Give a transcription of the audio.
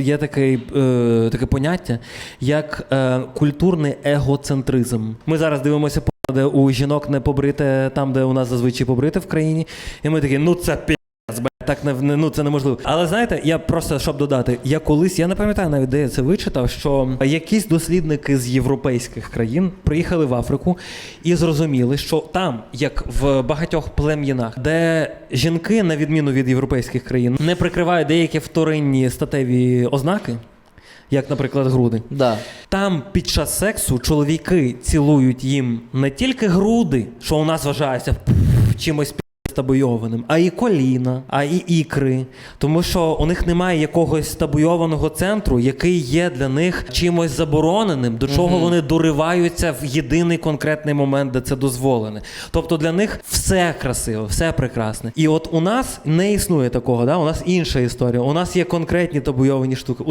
Є таке е, таке поняття, як е, культурний егоцентризм. Ми зараз дивимося де у жінок не побрите там, де у нас зазвичай побрите в країні. І ми такі, ну це пі. Так не, ну це неможливо. Але знаєте, я просто щоб додати, я колись я не пам'ятаю навіть, де я це вичитав, що якісь дослідники з європейських країн приїхали в Африку і зрозуміли, що там, як в багатьох плем'янах, де жінки, на відміну від європейських країн, не прикривають деякі вторинні статеві ознаки, як, наприклад, груди. Да. Там під час сексу чоловіки цілують їм не тільки груди, що у нас вважається чимось стабуйованим, а і коліна, а і ікри. Тому що у них немає якогось стабуйованого центру, який є для них чимось забороненим, до чого вони дориваються в єдиний конкретний момент, де це дозволене. Тобто для них все красиво, все прекрасне. І от у нас не існує такого, да? у нас інша історія. У нас є конкретні табуйовані штуки.